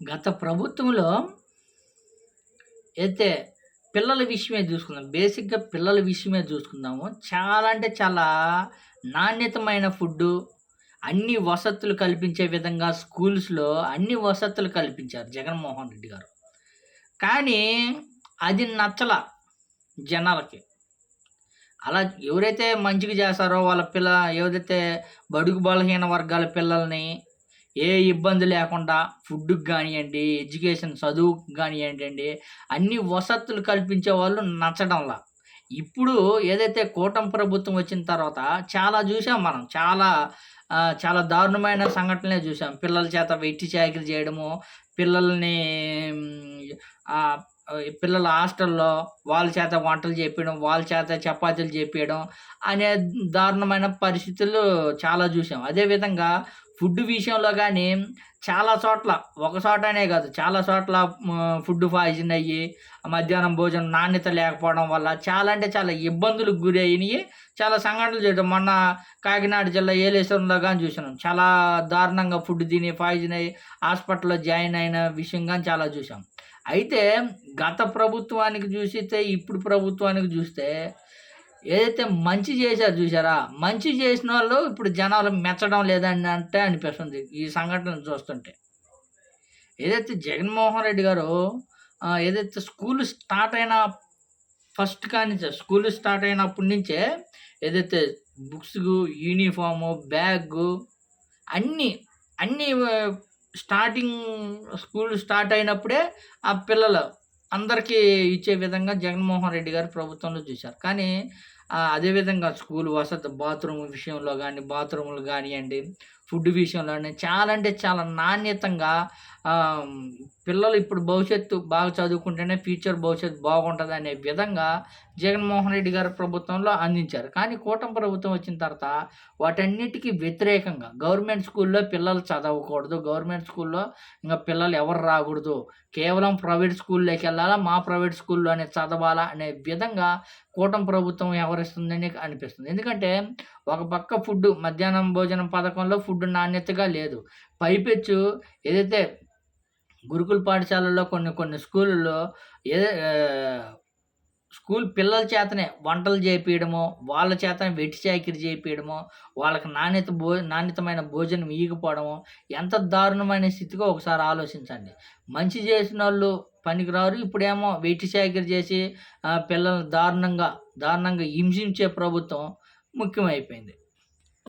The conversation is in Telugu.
గత ప్రభుత్వంలో అయితే పిల్లల విషయమే చూసుకుందాం. బేసిక్గా పిల్లల విషయమే చూసుకుందాము. చాలా అంటే చాలా నాణ్యతమైన ఫుడ్డు అన్ని వసతులు కల్పించే విధంగా స్కూల్స్లో అన్ని వసతులు కల్పించారు జగన్మోహన్ రెడ్డి గారు. కానీ అది నచ్చల జనాలకి. అలా ఎవరైతే మంచిగా చేస్తారో వాళ్ళ పిల్ల ఏదైతే బడుగు బలహీన వర్గాల పిల్లల్ని ఏ ఇబ్బంది లేకుండా ఫుడ్కి కానివ్వండి ఎడ్యుకేషన్ చదువుకు కానివ్వండి అన్ని వసతులు కల్పించే వాళ్ళు నచ్చడంలా. ఇప్పుడు ఏదైతే కూటమి ప్రభుత్వం వచ్చిన తర్వాత చాలా చూసాం మనం చాలా చాలా దారుణమైన సంఘటనలే చూసాం. పిల్లల చేత వెట్టి చాకరీ చేయడము పిల్లల్ని పిల్లల హాస్టల్లో వాళ్ళ చేత వంటలు చేపించడం వాళ్ళ చేత చపాతీలు చేపించడం అనే దారుణమైన పరిస్థితులు చాలా చూసాం. అదేవిధంగా ఫుడ్ విషయంలో కానీ చాలా చోట్ల ఒక చోటనే కాదు చాలా చోట్ల ఫుడ్ పాయిజన్ అయ్యి మధ్యాహ్నం భోజనం నాణ్యత లేకపోవడం వల్ల చాలా అంటే చాలా ఇబ్బందులకు గురి అయినాయి. చాలా సంఘటనలు చేయడం మొన్న కాకినాడ జిల్లా ఏలేశ్వరంలో కానీ చూసినాం. చాలా దారుణంగా ఫుడ్ తిని పాయిజన్ అయ్యి హాస్పిటల్లో జాయిన్ అయిన విషయం కానీ చాలా చూసాం అయితే గత ప్రభుత్వానికి చూసితే ఇప్పుడు ప్రభుత్వానికి చూస్తే ఏదైతే మంచి చేశారు చూసారా మంచి చేసిన వాళ్ళు ఇప్పుడు జనాలు మెచ్చడం లేదని అంటే అనిపిస్తుంది ఈ సంఘటనలు చూస్తుంటే. ఏదైతే జగన్మోహన్ రెడ్డి గారు ఏదైతే స్కూల్ స్టార్ట్ అయిన ఫస్ట్ కానించే స్కూల్ స్టార్ట్ అయినప్పటి నుంచే ఏదైతే బుక్స్ యూనిఫాము బ్యాగ్ అన్నీ అన్నీ స్టార్టింగ్ స్కూల్ స్టార్ట్ అయినప్పుడే ఆ పిల్లలు అందరికీ ఇచ్చే విధంగా జగన్మోహన్ రెడ్డి గారు ప్రభుత్వంలో చూశారు. కానీ అదేవిధంగా స్కూల్ వసతి బాత్రూమ్ విషయంలో కానీ బాత్రూములు కానివ్వండి ఫుడ్ విషయంలోనే చాలా అంటే చాలా నాణ్యతంగా పిల్లలు ఇప్పుడు భవిష్యత్తు బాగా చదువుకుంటేనే ఫ్యూచర్ భవిష్యత్తు బాగుంటుంది అనే విధంగా జగన్మోహన్ రెడ్డి గారి ప్రభుత్వంలో అందించారు. కానీ కూటమి ప్రభుత్వం వచ్చిన తర్వాత వాటన్నిటికీ వ్యతిరేకంగా గవర్నమెంట్ స్కూల్లో పిల్లలు చదవకూడదు గవర్నమెంట్ స్కూల్లో ఇంకా పిల్లలు ఎవరు రాకూడదు కేవలం ప్రైవేట్ స్కూల్లోకి వెళ్ళాలా మా ప్రైవేట్ స్కూల్లోనే చదవాలా అనే విధంగా కూటమి ప్రభుత్వం వ్యవహరిస్తుందని అనిపిస్తుంది. ఎందుకంటే ఒక పక్క ఫుడ్ మధ్యాహ్నం భోజనం పథకంలో ఫుడ్ నాణ్యతగా లేదు. పైపెచ్చు ఏదైతే గురుకుల పాఠశాలల్లో కొన్ని కొన్ని స్కూళ్ళల్లో ఏ స్కూల్ పిల్లల చేతనే వంటలు చేపించడము వాళ్ళ చేతనే వెట్టి చాకిరి చేపించడము వాళ్ళకి నాణ్యత భో నాణ్యతమైన భోజనం ఇవ్వకపోవడము ఎంత దారుణమైన స్థితిగా ఒకసారి ఆలోచించండి. మంచి చేసిన వాళ్ళు పనికిరారు. ఇప్పుడేమో వెట్టి చాకిరి చేసి పిల్లల్ని దారుణంగా దారుణంగా హింసించే ప్రభుత్వం ముఖ్యమైపోయింది.